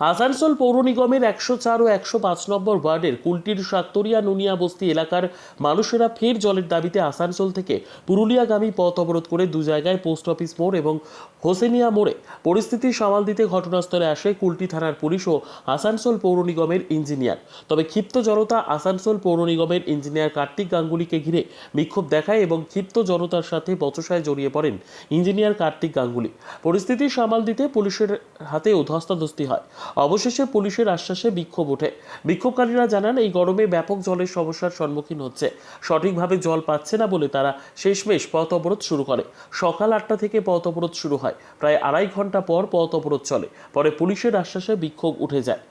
আসানসোল পৌর নিগমের একশো চার ও একশো পাঁচ নম্বর ওয়ার্ডের কুলটির সাতরিয়া নুনিয়া বস্তি এলাকার মানুষেরা ফের জলের দাবিতে আসানসোল থেকে পুরুলিয়াগামী পথ অবরোধ করে দু জায়গায় পোস্ট অফিস মোড় এবং হোসেনিয়া মোড়ে পরিস্থিতি সামাল দিতে ঘটনাস্থলে আসে কুলটি থানার পুলিশ ও আসানসোল পৌর নিগমের ইঞ্জিনিয়ার। তবে ক্ষিপ্ত জনতা আসানসোল পৌর নিগমের ইঞ্জিনিয়ার কার্তিক গাঙ্গুলিকে ঘিরে বিক্ষোভ দেখায় এবং ক্ষিপ্ত জনতার সাথে বচসায় জড়িয়ে পড়েন ইঞ্জিনিয়ার কার্তিক গাঙ্গুলি। পরিস্থিতি সামাল দিতে পুলিশের হাতেও ধস্তাধস্তি হয়। অবশেষে পুলিশের আশ্বাসে বিক্ষোভ ওঠে বিক্ষোভকারীরা জানান এই গরমে ব্যাপক জলের সমস্যার সম্মুখীন হচ্ছে সঠিকভাবে জল পাচ্ছে না বলে তারা শেষমেশ পথ অবরোধ শুরু করে সকাল আটটা থেকে পথ অবরোধ শুরু হয় প্রায় আড়াই ঘন্টা পর পথ অবরোধ চলে পরে পুলিশের আশ্বাসে বিক্ষোভ উঠে যায়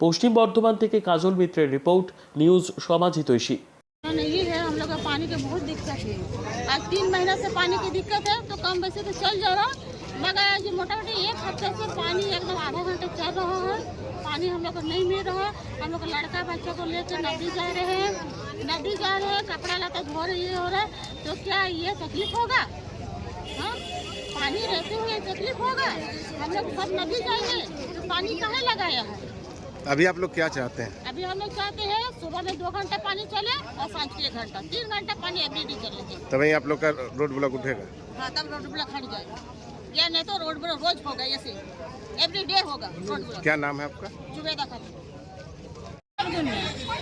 পশ্চিম বর্ধমান থেকে কাজল মিত্রের রিপোর্ট নিউজ সমাজ হিতৈষী नहीं है हम लोग को पानी की बहुत दिक्कत है आज तीन महीना से पानी की दिक्कत है तो कम वैसे तो चल जा रहा मगर आज मोटा मोटी एक हफ़्ते से पानी एकदम आधा घंटे चल रहा है। पानी हम लोग को नहीं मिल रहा। हम लोग लड़का बच्चा को लेकर नदी जा रहे हैं। नदी जा रहे हैं कपड़ा लता धो रही ये हो रहा है। तो क्या ये तकलीफ़ होगा? हाँ? पानी रहते हुए तकलीफ़ होगा? हम लोग सब नदी जाएँगे। तो पानी कहाँ लगाया है? अभी आप लोग क्या चाहते हैं? अभी हम लोग चाहते हैं सुबह में दो घंटा पानी चले और साँझ के घंटा। तीन घंटा पानी एवरीडे चलेंगे तभी आप लोग का रोड ब्लॉक उठेगा। हाँ तब रोड ब्लॉक हट जाएगा। या नहीं तो रोड ब्लॉक रोज होगा ऐसे एवरी डे होगा रोड ब्लॉक क्या नाम है आपका जुबेदा खातून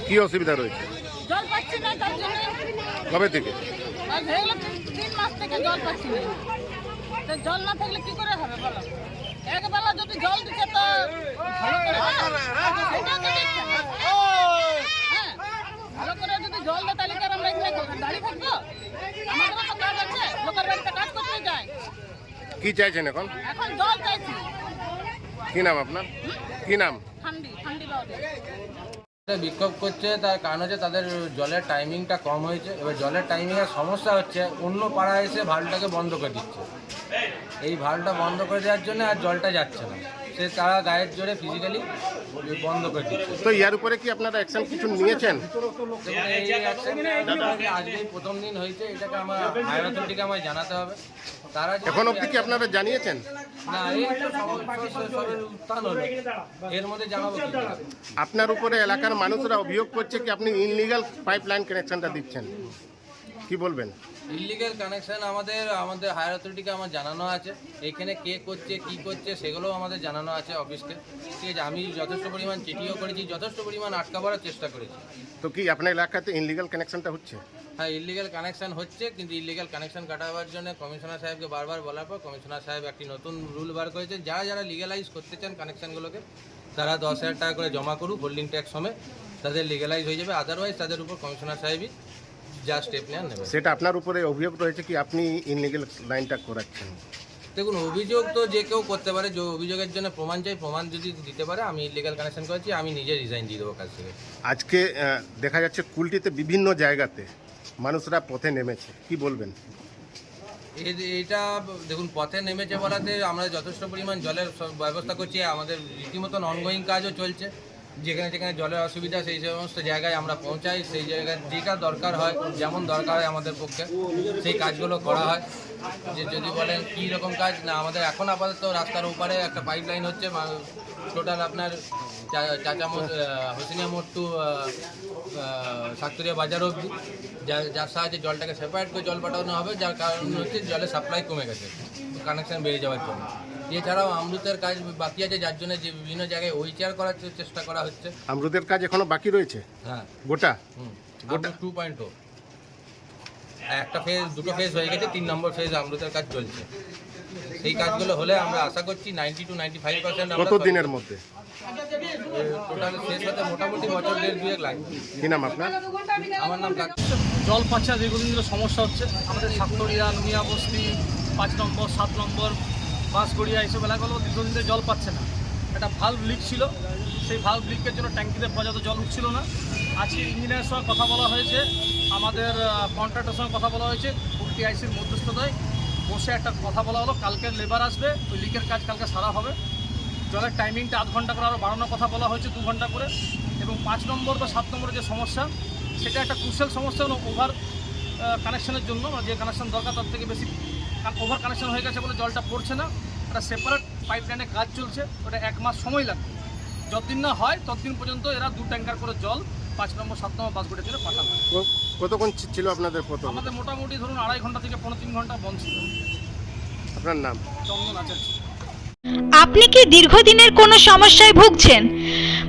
কি অসুবিধা রয়েছে জল পাচ্ছি না তার জন্য কবে থেকে আর হয়ে গেল তিন- তিন মাস থেকে জল পাচ্ছি না তো জল না থাকলে কি করে হবে বলো একবেলা যদি জল দিচ্ছে তো ভালো করে হবে। সেটা তো দিচ্ছে না। কি চাইছেন এখন? এখন জল চাইছি। কি নাম আপনার? কি নাম? ঠান্ডি ঠান্ডি বিক্ষোভ করছে তার কারণ হচ্ছে তাদের জলের টাইমিংটা কম হয়েছে। এবার জলের টাইমিংয়ের সমস্যা হচ্ছে অন্য পাড়ায় এসে ভালটাকে বন্ধ করে দিচ্ছে। এই ভালটা বন্ধ করে দেওয়ার জন্য আর জলটা যাচ্ছে না। সে তারা গায়ের জোরে ফিজিক্যালি বন্ধ করে দিচ্ছে তো ইয়ার উপরে কি আপনারা অ্যাকশন কিছু নিয়েছেন? এই action আজকেই প্রথম দিন হয়েছে এটাকে আমার হায়ার অথরিটিকে আমায় জানাতে হবে। তারা যদি- এখন অবধি কি আপনারা জানিয়েছেন? না এই তো সব- সব- সবের উত্থান হলো। এর মধ্যে জানাব কি করে? আপনার উপরে এলাকার মানুষরা অভিযোগ করছে কি আপনি ইনলিগাল পাইপ লাইন কানেকশনটা দিচ্ছেন। কি বলবেন? ইলিগেল কানেকশন আমাদের আমাদের হায়ার অথরিটিকে আমার জানানো আছে। এখানে কে করছে কি করছে সেগুলোও আমাদের জানানো আছে অফিসকে ঠিক আছে আমি যথেষ্ট পরিমাণ চিঠিও করেছি যথেষ্ট পরিমাণ আটকাবার চেষ্টা করেছি। তো কি আপনার এলাকাতে ইনলিগাল কানেকশনটা হচ্ছে? হ্যাঁ ইলিগাল কানেকশন হচ্ছে কিন্তু ইলিগেল কানেকশন কাটাবার জন্য কমিশনার সাহেবকে বারবার বলার পর কমিশনার সাহেব একটি নতুন রুল বার করেছেন। যারা যারা লিগেলাইজ করতে চান কানেকশনগুলোকে তারা দশ হাজার টাকা করে জমা করুক হোল্ডিং ট্যাক্স সমেত তাদের লিগেলাইজ হয়ে যাবে। আদারওয়াইজ তাদের উপর কমিশনার সাহেবই যা স্টেপ নেওয়ার নেবে। সেটা আপনার উপরে অভিযোগ রয়েছে কি আপনি ইনলিগেল লাইনটা করাচ্ছেন দেখুন অভিযোগ তো যে কেউ করতে পারে যে অভিযোগের জন্য প্রমাণ চাই প্রমাণ যদি দিতে পারে আমি ইলিগাল কানেকশন করেছি আমি নিজে রিজাইন দিয়ে দেবো কাজ থেকে। আজকে আহ, দেখা যাচ্ছে কুলটিতে বিভিন্ন জায়গাতে মানুষরা পথে নেমেছে। কি বলবেন? এ- এটা দেখুন পথে নেমেছে বলাতে আমরা যথেষ্ট পরিমাণ জলের সব ব্যবস্থা করছি আমাদের রীতিমতন অনগোয়িং কাজও চলছে। যেখানে যেখানে জলের অসুবিধা, সেই সমস্ত জায়গায় আমরা পৌঁছাই। সেই জায়গায় যেটা দরকার হয়, যেমন দরকার হয় আমাদের পক্ষে, সেই কাজগুলো করা হয়। যে যদি বলেন কী রকম কাজ, না, আমাদের এখন আপাতত রাস্তার উপরে একটা পাইপ লাইন হচ্ছে টোটাল আপনার চাচা হোসেনিয়া মোড় টু সাতরিয়া বাজার অবধি। যার সাহায্যে জলটাকে সেপারেট করে জল পাঠানো হবে, যার কারণ হচ্ছে জলের সাপ্লাই কমে গেছে কানেকশন বেড়ে যাওয়ার জন্য। এছাড়াও আমরুতের কাজ বাকি আছে যার জন্য যে বিভিন্ন জায়গায় হুইল করার চেষ্টা করা হচ্ছে। আমরুদের কাজ এখনও বাকি রয়েছে? হ্যাঁ। গোটা? হুম। টু পয়েন্ট একটা ফেজ দুটো ফেজ হয়ে গেছে তিন নম্বর ফেজ আমরুতের কাজ চলছে। সেই কাজগুলো হলে আমরা আশা করছি ninety to ninety five percent কত দিনের মধ্যে? টোটাল শেষ হতে মোটামুটি বছর দেড় দুয়েক লাগবে। কি নাম আপনার? আমার নাম জল পাচ্ছে দীর্ঘদিন ধরে সমস্যা হচ্ছে আমাদের সাতগড়িয়া নুনিয়া বস্তি পাঁচ নম্বর সাত নম্বর বাঁশগড়িয়া এইসব এলাকাগুলো দীর্ঘদিন জল পাচ্ছে না। একটা ভাল্ব লিক ছিল, সেই ভাল্ব লিকের জন্য ট্যাঙ্কিতে পর্যাপ্ত জল উঠছিল না। আজকে ইঞ্জিনিয়ারের সঙ্গে কথা বলা হয়েছে, আমাদের কন্ট্রাক্টের সঙ্গে কথা বলা হয়েছে আইসির মধ্যস্থতায়। বসে একটা কথা বলা হলো, কালকে লেবার আসবে, ওই লিকের কাজ কালকে সারা হবে। জলের টাইমিংটা আধ ঘণ্টা করে আরও বাড়ানোর কথা বলা হয়েছে, দু ঘণ্টা করে। এবং পাঁচ নম্বর বা সাত নম্বরের যে সমস্যা, সেটা একটা ক্রুশাল সমস্যা হলো ওভার কানেকশনের জন্য মানে যে কানেকশন দরকার তার থেকে বেশি ওভার কানেকশন হয়ে গেছে বলে জলটা পড়ছে না। একটা সেপারেট পাইপ লাইনে কাজ চলছে ওটা এক মাস সময় লাগবে। যতদিন না হয় ততদিন পর্যন্ত এরা দু ট্যাঙ্কার করে জল পাঁচ নম্বর সাত নম্বর বাস ঘুরে পাঠাবে। ক- কতক্ষণ ছিল আপনাদের প্রথম? আমাদের মোটামুটি ধরুন আড়াই ঘণ্টা থেকে পনেরো তিন ঘণ্টা বন্ধ ছিল। আপনার নাম? চন্দন আচার্য। আপনি কি দীর্ঘদিনের কোনো সমস্যায় ভুগছেন?